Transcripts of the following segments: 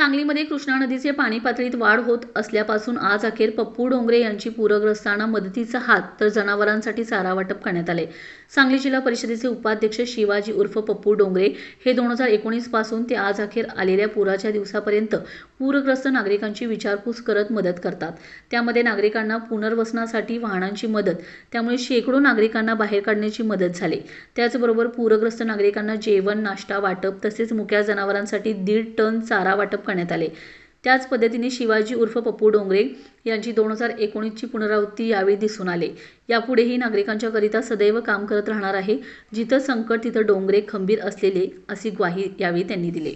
सांगलीमध्ये कृष्णा नदीचे पाणी पातळीत वाढ होत असल्यापासून आज अखेर पप्पू डोंगरे यांची पूरग्रस्तांना मदतीचा हात तर जनावरांसाठी चारा वाटप करण्यात आले. सांगली जिल्हा परिषदेचे उपाध्यक्ष शिवाजी उर्फ पप्पू डोंगरे हे दोन हजार एकोणीसपासून ते आज अखेर आलेल्या पुराच्या दिवसापर्यंत पूरग्रस्त नागरिकांची विचारपूस करत मदत करतात. त्यामध्ये नागरिकांना पुनर्वसनासाठी वाहनांची मदत त्यामुळे शेकडो नागरिकांना बाहेर काढण्याची मदत झाली. त्याचबरोबर पूरग्रस्त नागरिकांना जेवण नाश्ता वाटप तसेच मुक्या जनावरांसाठी दीड टन चारा वाटप करण्यात आले. त्याच पद्धतीने शिवाजी उर्फ पप्पू डोंगरे यांची दोन हजार एकोणीसची पुनरावृत्ती यावेळी दिसून आले. यापुढेही नागरिकांच्याकरिता सदैव काम करत राहणार आहे. जिथं संकट तिथं डोंगरे खंबीर असलेले अशी ग्वाही यावेळी त्यांनी दिली.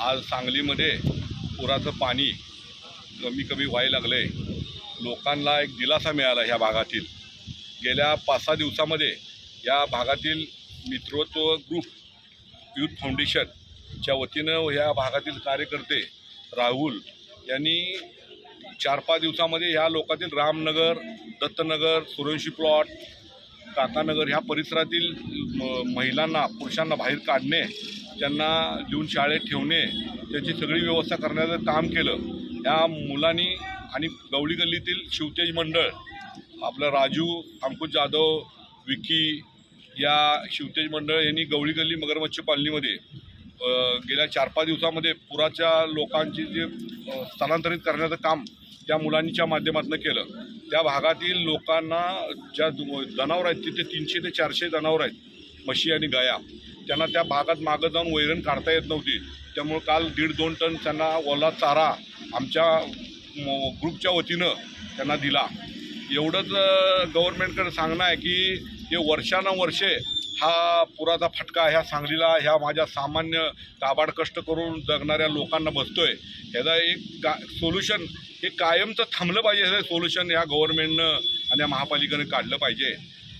आज सांगलीमध्ये पुराचं पाणी कमी कमी व्हायला लागलं आहे लोकांना एक दिलासा मिळाला ह्या भागातील. गेल्या पाच सहा दिवसामध्ये या भागातील मित्रत्व ग्रुप युथ फाउंडेशनच्या वतीनं ह्या भागातील कार्यकर्ते राहुल यांनी चार पाच दिवसामध्ये ह्या लोकातील रामनगर दत्तनगर सुरंशी प्लॉट काकानगर ह्या परिसरातील म- महिलांना पुरुषांना बाहेर काढणे त्यांना लिहून शाळेत ठेवणे त्याची सगळी व्यवस्था करण्याचं काम केलं. या मुलांनी आणि गवळी गल्लीतील शिवतेज मंडळ आपलं राजू अंकुश जाधव विकी या शिवतेज मंडळ यांनी गवळी गल्ली मगरमच्छ कॉलनीमध्ये गेल्या चार पाच दिवसामध्ये पुराच्या लोकांची जे स्थलांतरित करण्याचं काम त्या मुलांच्या माध्यमातून केलं. त्या भागातील लोकांना ज्या जनावर आहेत तिथे तीनशे ते चारशे जनावर आहेत म्हशी आणि गाया. त्यांना त्या भागात मागं जाऊन वैरण काढता येत नव्हती. त्यामुळे काल दीड दोन टन त्यांना ओला चारा आमच्या ग्रुपच्या वतीनं त्यांना दिला. एवढंच गव्हर्नमेंटकडे सांगणं आहे की हे वर्षानुवर्षे हा पुराचा फटका ह्या सांगलीला ह्या माझ्या सामान्य काबाड कष्ट करून जगणाऱ्या लोकांना बसतो आहे ह्याचा एक का सोल्युशन हे कायमचं थांबलं पाहिजे हे सोल्युशन ह्या गव्हर्नमेंटनं आणि या महापालिकेनं काढलं पाहिजे.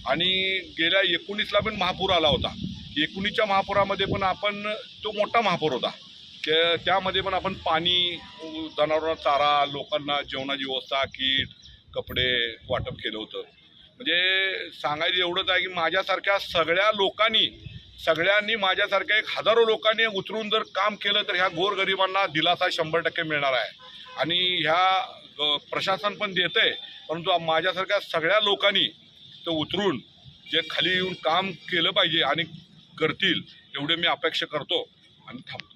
आणि गेल्या एकोणीसला पण महापूर आला होता. एकोणीसच्या महापुरामध्ये पण आपण तो मोठा महापूर होता. के त्यामध्ये पण आपण पाणी जनावरांना चारा लोकांना जेवणाची व्यवस्था कीट कपडे वाटप केलं होतं. म्हणजे सांगायचं एवढंच आहे की माझ्यासारख्या सगळ्या लोकांनी सगळ्यांनी माझ्यासारख्या एक हजारो लोकांनी उतरून जर काम केलं तर ह्या गोरगरिबांना दिलासा शंभर टक्के मिळणार आहे. आणि ह्या प्रशासन पण देतं आहे परंतु माझ्यासारख्या सगळ्या लोकांनी तो उतरून जे खाली येऊन काम केलं पाहिजे आणि करतील एवढे मी अपेक्षा करतो आणि थांबतो.